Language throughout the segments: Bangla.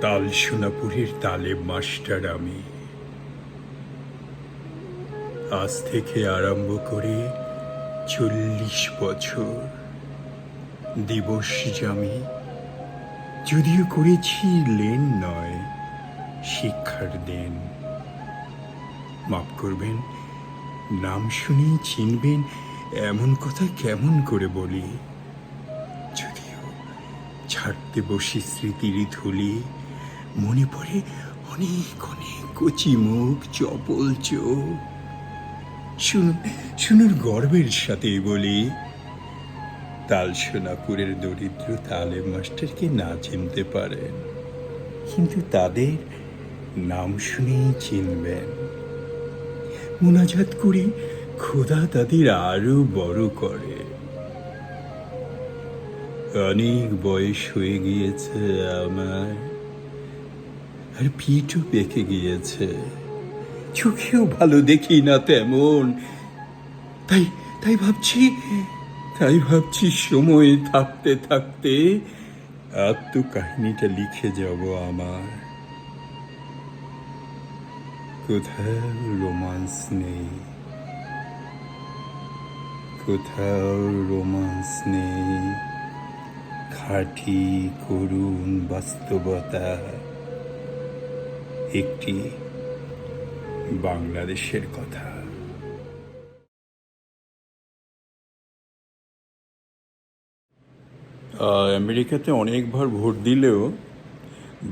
তাল সোনাপুরের তালেব মাস্টার আমি। আজ থেকে আরম্ভ করে চল্লিশ বছর দিবস জামি। যদিও করেছি লেন নয়, শিক্ষার দেন। মাফ করবেন, নাম শুনেই চিনবেন, এমন কথা কেমন করে বলি? যদিও ছাড়তে বসি স্মৃতির ধুলি মনে পড়ে অনেক অনেক কচি মুখ, চপল চোখ। শুনুন গর্বের সাথে বলি, তাল সোনাপুরের দরিদ্র তালে মাস্টারকে না চিনতে পারেন? কিন্তু তাদের নাম শুনেই চিনবেন। মোনাজাত করে খোদা তাদের আরও বড় করে। অনেক বয়স হয়ে গিয়েছে আমার। আর পিঠও পেকে গিয়েছে। চোখেও ভালো দেখি না তেমন। তাই তাই ভাবছি তাই ভাবছি সময় থাকতে থাকতে আত্মকাহিনীটা লিখে যাব আমার। কোথাও রোমান্স নেই। কোথাও রোমান্স নেই। খাঁটি করুণ বাস্তবতা। একটি বাংলাদেশের কথা। আমেরিকাতে অনেকবার ভোট দিলেও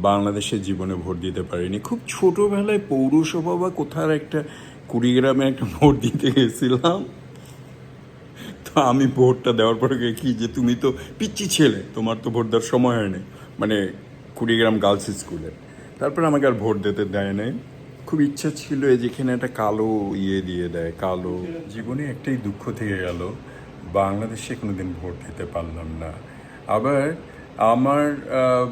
বাংলাদেশের জীবনে ভোট দিতে পারিনি। খুব ছোটোবেলায় পৌরসভা বা কোথার একটা কুড়িগ্রামে একটা ভোট দিতে গেছিলাম। তো আমি ভোটটা দেওয়ার পরে কি যে তুমি তো পিচ্ছি ছেলে, তোমার তো ভোট দেওয়ার সময় হয়নি। মানে কুড়িগ্রাম গার্লস স্কুলে। তারপরে আমাকে আর ভোট দিতে দেয় নাই। খুব ইচ্ছা ছিল যেখানে একটা কালো ইয়ে দিয়ে দেয়, কালো। জীবনে একটাই দুঃখ থেকে গেল, বাংলাদেশে কোনো দিন ভোট দিতে পারলাম না। আবার আমার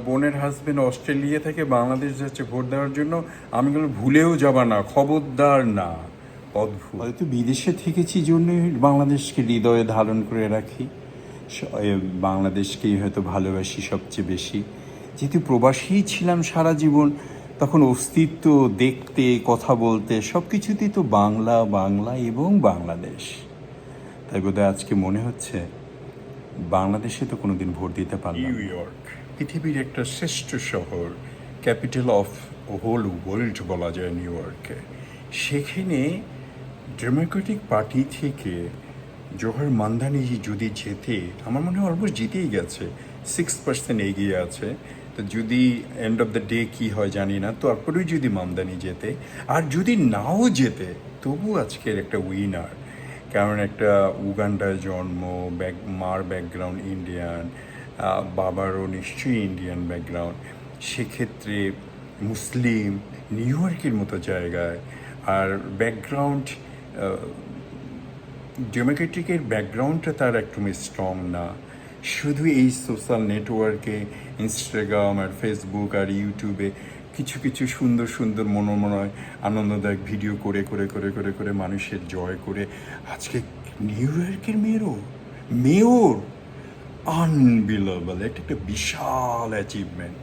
বোনের হাজবেন্ড অস্ট্রেলিয়া থেকে বাংলাদেশ যাচ্ছে ভোট দেওয়ার জন্য, আমি কোনো ভুলেও যাবা না, খবরদার না। অদ্ভুত। হয়তো বিদেশে থেকেছি জন্য বাংলাদেশকে হৃদয়ে ধারণ করে রাখি। বাংলাদেশকেই হয়তো ভালোবাসি সবচেয়ে বেশি। যেহেতু প্রবাসী ছিলাম সারা জীবন, তখন অস্তিত্ব দেখতে, কথা বলতে সব কিছুতেই তো বাংলা বাংলা এবং বাংলাদেশ। তাই বোধহয় আজকে মনে হচ্ছে বাংলাদেশে তো কোনোদিন ভোট দিতে পারলাম নিউ ইয়র্ক, পৃথিবীর একটা শ্রেষ্ঠ শহর, ক্যাপিটাল অফ হোল ওয়ার্ল্ড বলা যায় নিউ ইয়র্কে। সেখানে ডেমোক্রেটিক পার্টি থেকে জোহর মান্দানি যদি জেতে, আমার মনে হয় অলমোস্ট জিতেই গেছে, সিক্স পার্সেন্ট এগিয়ে আছে। তো যদি এন্ড অফ দ্য ডে কি হয় জানি না তারপরেও যদি মামদানি যেতে, আর যদি নাও যেতে, তবু আজকের একটা উইনার কারণ একটা উগান্ডায় জন্ম ব্যাক মার ব্যাকগ্রাউন্ড ইন্ডিয়ান বাবারও নিশ্চয়ই ইন্ডিয়ান ব্যাকগ্রাউন্ড সেক্ষেত্রে মুসলিম নিউ ইয়র্কের মতো জায়গায়, আর ব্যাকগ্রাউন্ড ডেমোক্রেটিকের ব্যাকগ্রাউন্ডটা তার একদম স্ট্রং না। শুধু এই সোশ্যাল নেটওয়ার্কে ইনস্টাগ্রাম আর ফেসবুক আর ইউটিউবে কিছু কিছু সুন্দর সুন্দর মনোমনয় আনন্দদায়ক ভিডিও করে করে করে করে করে মানুষের জয় করে। আজকে নিউ ইয়র্কের মেয়রও, মেয়র আনবিলেবল এটা একটা বিশাল অ্যাচিভমেন্ট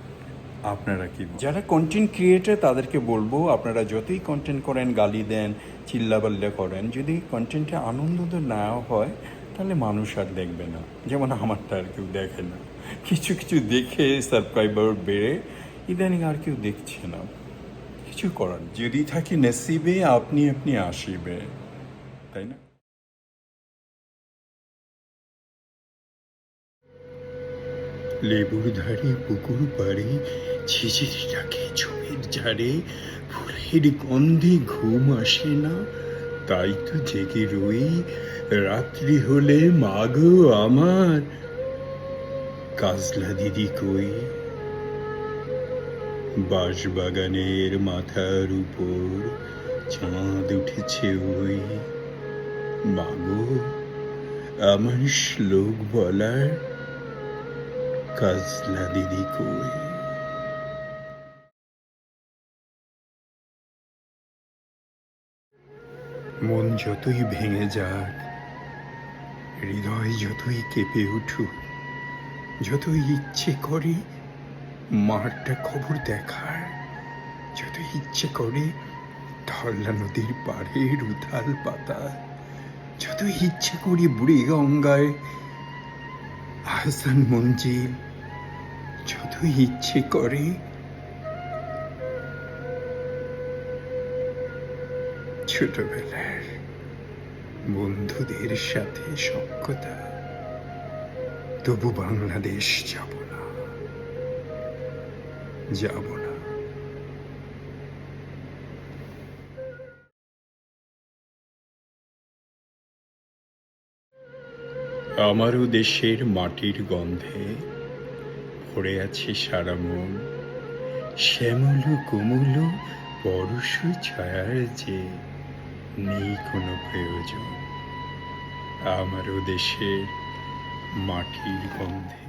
আপনারা কি যারা কন্টেন্ট ক্রিয়েটার তাদেরকে বলব, আপনারা যতই কন্টেন্ট করেন, গালি দেন, চিল্লাবাল্লা করেন, যদি কন্টেন্টে আনন্দ না হয় তাহলে মানুষ আর দেখবে না। যেমন আমারটা আর কেউ দেখে না। কিছু কিছু দেখে সাবস্ক্রাইবার বেড়ে, ইদানিং আর কেউ দেখছে না। কিছু করার যদি থাকি নসিবে, আপনি আপনি আসিবে। তাই না? লেবুর ধারে, পুকুর পাড়ে ঝিঝিরি ডাকে ঝোপের ঝাড়ে, ফুলের গন্ধে ঘুম আসে না। তাই তো জেগে রই, রাত্রি হলে মাগো আমার। কাজলা দিদি কই? বাঁশবাগানের মাথার উপর চাঁদ উঠেছে ওই। মাগো, আমার শ্লোক বলার কাজলা দিদি কই? মন যতই ভেঙে যাক, হৃদয় যতই কেঁপে উঠুক, যতই ইচ্ছে করে মারটা খবর দেখার, যতই ইচ্ছে করে ধরলা নদীর পাড়ের উথাল পাতা যত ইচ্ছে করি বুড়ি গঙ্গায় আহসান মঞ্জিল, যতই ইচ্ছে করে ছোটবেলার বন্ধুদের সাথে সক্ষতা তবু বাংলাদেশ যাব না। যাব না। আমারও দেশের মাটির গন্ধে ভরে আছে সারা মন। শ্যামল কোমল পরশ ছায়ার যে নেই কোনো প্রয়োজন। আমারও দেশের মাটির গন্ধে